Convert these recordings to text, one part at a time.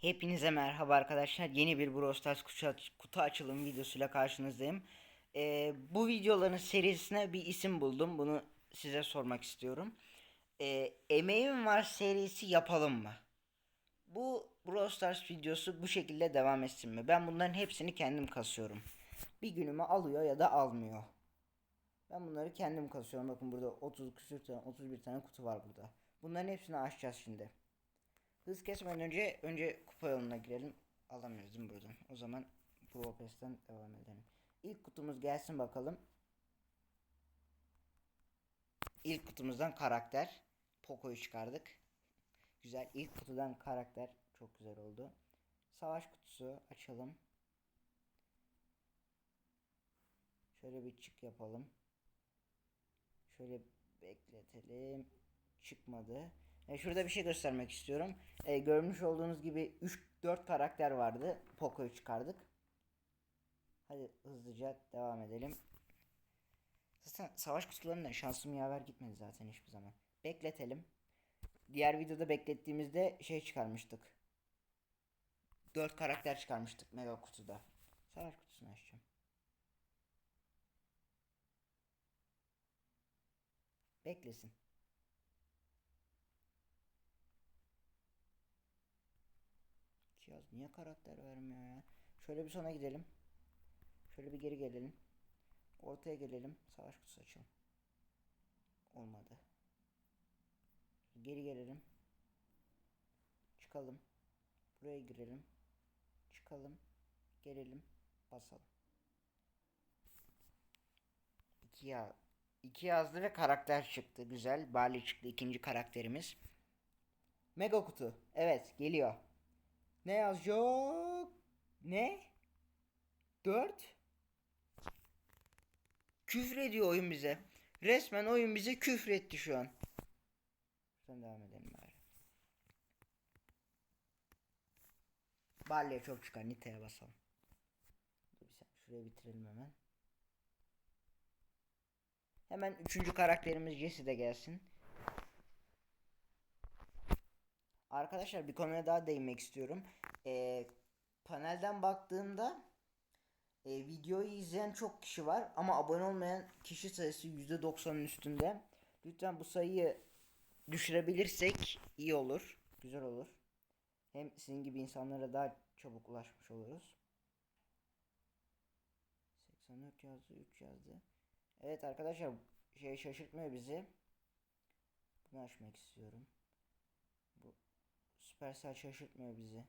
Hepinize merhaba arkadaşlar. Yeni bir Brawl Stars kutu, aç- kutu açılım videosuyla karşınızdayım. Ee, bu videoların serisine bir isim buldum. Bunu size sormak istiyorum. Ee, Emeğim Var serisi yapalım mı? Bu Brawl Stars videosu bu şekilde devam etsin mi? Ben bunların hepsini kendim kasıyorum. Bir günümü alıyor ya da almıyor. Ben bunları kendim kasıyorum. Bakın burada 30 küsür tane, 31 tane kutu var burada. Bunların hepsini açacağız şimdi. Hız kesmeden önce önce kupa yoluna girelim. Alamıyoruz değil mi buradan? O zaman Pro Pass'ten devam edelim. İlk kutumuz gelsin bakalım. İlk kutumuzdan karakter. Poco'yu çıkardık. Güzel. İlk kutudan karakter. Çok güzel oldu. Savaş kutusu açalım. Şöyle bir çık yapalım. Şöyle bekletelim. Çıkmadı. E, şurada bir şey göstermek istiyorum. E, görmüş olduğunuz gibi 3-4 karakter vardı. Poco'yu çıkardık. Hadi hızlıca devam edelim. Zaten savaş kutularından şansım yaver gitmedi zaten hiçbir zaman. Bekletelim. Diğer videoda beklettiğimizde şey çıkarmıştık. 4 karakter çıkarmıştık mega kutuda. Savaş kutusunu açacağım. Beklesin. Niye karakter vermiyor ya? Şöyle bir sona gidelim. Şöyle bir geri gelelim. Ortaya gelelim. Savaş kutusu açalım. Olmadı. Geri gelelim. Çıkalım. Buraya girelim. Çıkalım. Gelelim. Basalım. İki ya iki yazdı ve karakter çıktı. Güzel. Bali çıktı ikinci karakterimiz. Mega kutu. Evet geliyor. Ne yazıyor? Ne? 4 Küfür ediyor oyun bize. Resmen oyun bize küfür etti şu an. Şuradan devam edelim bari. Balya çok çıkar. Nita'ya basalım. Dur bir saniye. Şurayı bitirelim hemen. Hemen üçüncü karakterimiz Jesse de gelsin. Arkadaşlar bir konuya daha değinmek istiyorum. Ee, panelden baktığımda e, videoyu izleyen çok kişi var ama abone olmayan kişi sayısı %90'ın üstünde. Lütfen bu sayıyı düşürebilirsek iyi olur. Güzel olur. Hem sizin gibi insanlara daha çabuk ulaşmış oluruz. 84 yazdı, 3 yazdı. Evet arkadaşlar şey şaşırtmıyor bizi. Bunu açmak istiyorum. Bu Supercell şaşırtmıyor bizi.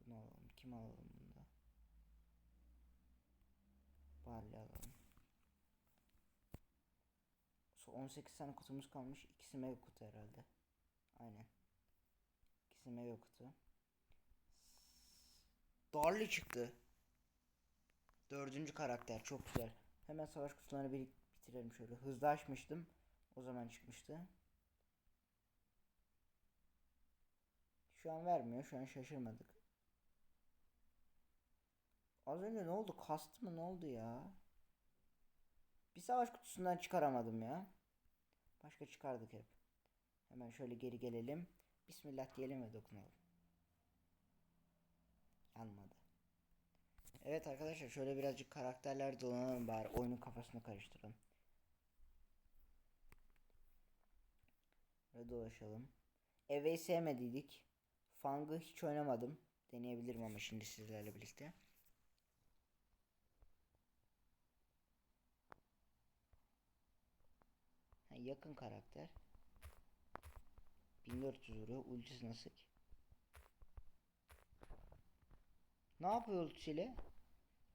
Bunu alalım. Kim alalım bunda? Barley alalım. So 18 tane kutumuz kalmış. İkisi mega kutu herhalde. Aynen. İkisi mega kutu. Darly çıktı. Dördüncü karakter çok güzel. Hemen savaş kutularını bir bitirelim şöyle. Hızlı açmıştım. O zaman çıkmıştı. Şu an vermiyor. Şu an şaşırmadık. Az önce ne oldu? Kastı mı? Ne oldu ya? Bir savaş kutusundan çıkaramadım ya. Başka çıkardık hep. Hemen şöyle geri gelelim. Bismillah diyelim ve dokunalım. Yanmadı. Evet arkadaşlar şöyle birazcık karakterler dolanalım bari oyunun kafasını karıştıralım. Ve dolaşalım. Eve'yi sevmediydik. Fang'ı hiç oynamadım. Deneyebilirim ama şimdi sizlerle birlikte. Ha, yakın karakter. 1400 vuruyor. Ultisi nasıl ki? Ne yapıyor ultisiyle?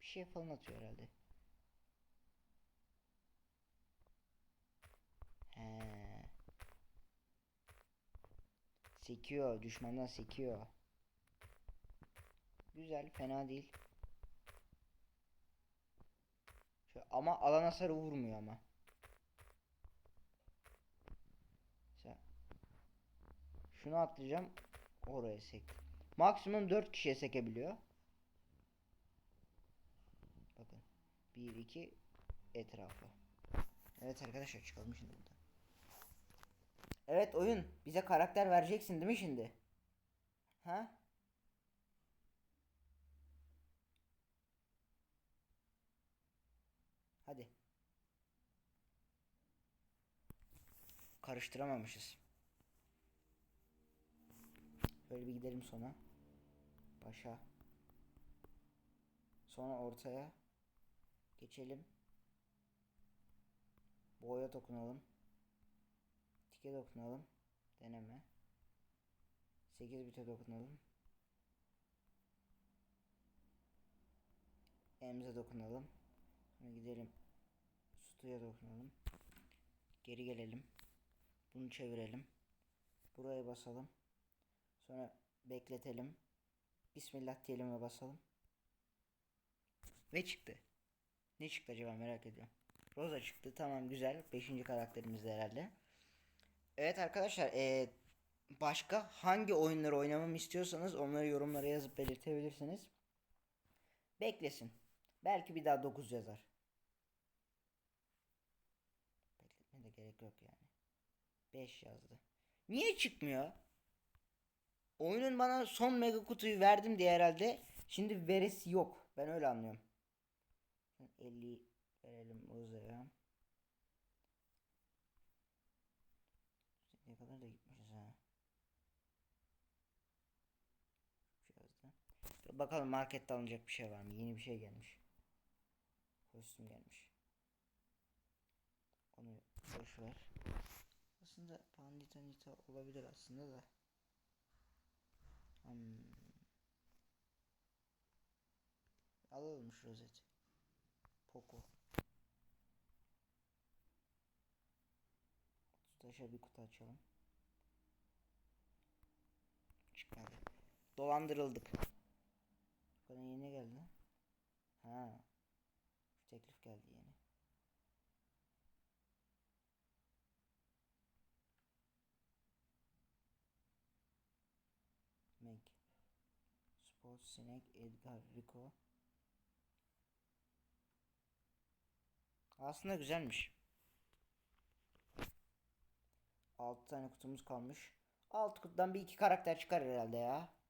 Bir şey falan atıyor herhalde. Sekiyor. Düşmandan sekiyor. Güzel. Fena değil. Şöyle, ama alan hasarı vurmuyor ama. Mesela şunu atlayacağım. Oraya sek. Maksimum 4 kişiye sekebiliyor. Bakın. 1 2 etrafı. Evet arkadaşlar çıkalım şimdi buradan. Evet oyun. Bize karakter vereceksin değil mi şimdi? Ha? Hadi. Karıştıramamışız. Böyle bir gidelim sona. Başa. Sonra ortaya. Geçelim. Boya dokunalım. Tike dokunalım. Deneme. 8 bite dokunalım. Emze dokunalım. Sonra gidelim. Sutuya dokunalım. Geri gelelim. Bunu çevirelim. Buraya basalım. Sonra bekletelim. Bismillah diyelim ve basalım. Ve çıktı. Ne çıktı acaba merak ediyorum. Rosa çıktı. Tamam güzel. Beşinci karakterimiz de herhalde. Evet arkadaşlar. eee, başka hangi oyunları oynamamı istiyorsanız onları yorumlara yazıp belirtebilirsiniz. Beklesin. Belki bir daha 9 yazar. Bekletmeye de gerek yok yani. 5 yazdı. Niye çıkmıyor? Oyunun bana son mega kutuyu verdim diye herhalde. Şimdi veresi yok. Ben öyle anlıyorum. 50 verelim Roza'ya. Ne kadar da gitmişiz ha. Şu yazdı. Dur Bakalım markette alınacak bir şey var mı? Yeni bir şey gelmiş. Kostüm gelmiş. Onu boş ver. Aslında Pandita Nita olabilir aslında da. Hmm. Alalım şu rozeti. Poco. Taşa bir kutu açalım. Çıkmadı. Dolandırıldık. Bana yeni geldi. Ha. Teklif geldi yeni. Meg. Sports Sinek Edgar Rico. Aslında güzelmiş. 6 tane kutumuz kalmış. 6 kutudan bir iki karakter çıkar herhalde ya.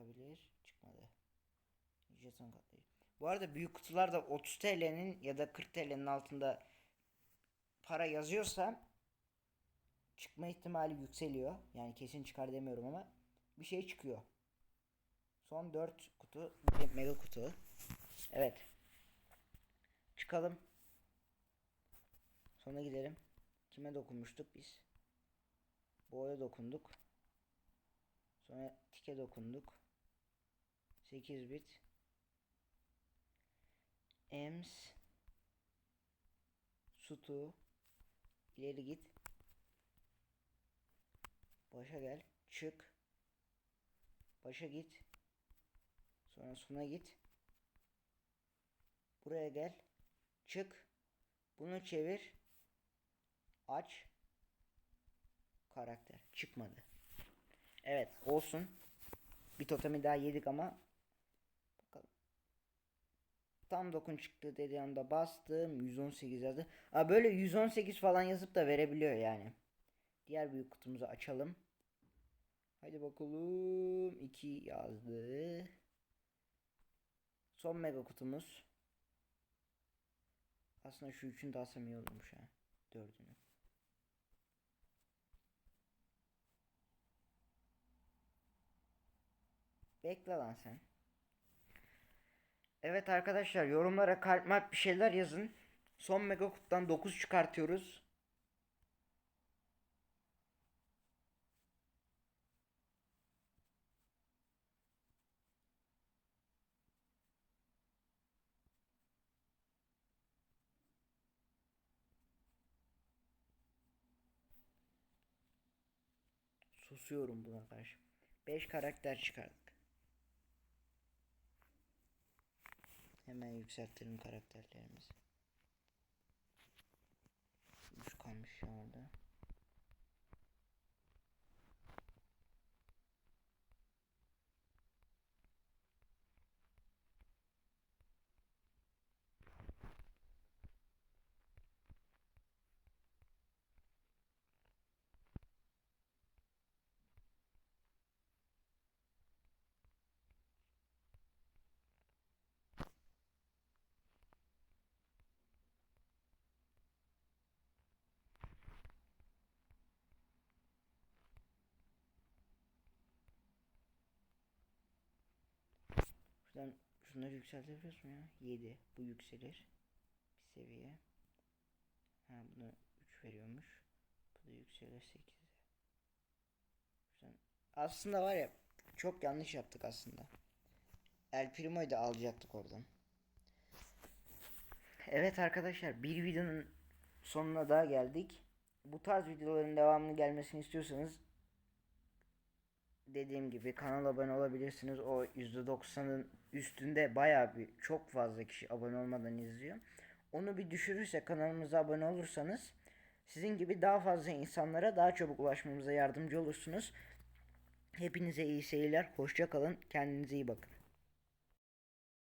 Çıkabilir. Çıkmadı. Jeton katlayıcı. Bu arada büyük kutularda 30 TL'nin ya da 40 TL'nin altında para yazıyorsa çıkma ihtimali yükseliyor. Yani kesin çıkar demiyorum ama bir şey çıkıyor. Son 4 kutu mega kutu. Evet. Çıkalım. Sonra gidelim. Kime dokunmuştuk biz? Boya dokunduk. Sonra tike dokunduk. 8 bit. Ems. Sutu. İleri git. Başa gel. Çık. Başa git. Sonra sona git. Buraya gel. Çık. Bunu çevir. Aç. Karakter. Çıkmadı. Evet olsun. Bir totemi daha yedik ama. Tam dokun çıktı dediği anda bastım. 118 yazdı. Aa, böyle 118 falan yazıp da verebiliyor yani. Diğer büyük kutumuzu açalım. Hadi bakalım. 2 yazdı. Son mega kutumuz. Aslında şu üçünü de alsam iyi olurmuş ha. Dördünü. Bekle lan sen. Evet arkadaşlar yorumlara kalp malp bir şeyler yazın. Son mega kutudan 9 çıkartıyoruz. Susuyorum buna karşı. 5 karakter çıkardık. Hemen yükseltelim karakterlerimizi. 3 kalmış ya orada. Şunları yükseltebiliyoruz mu ya? 7. Bu yükselir. Bir seviye. Ha bunu 3 veriyormuş. Bu da yükselir 8'e. Güzel. Aslında var ya çok yanlış yaptık aslında. El Primo'yu da alacaktık oradan. Evet arkadaşlar bir videonun sonuna daha geldik. Bu tarz videoların devamını gelmesini istiyorsanız dediğim gibi kanala abone olabilirsiniz. O %90'ın üstünde bayağı bir çok fazla kişi abone olmadan izliyor. Onu bir düşürürse kanalımıza abone olursanız sizin gibi daha fazla insanlara daha çabuk ulaşmamıza yardımcı olursunuz. Hepinize iyi seyirler. Hoşça kalın. Kendinize iyi bakın.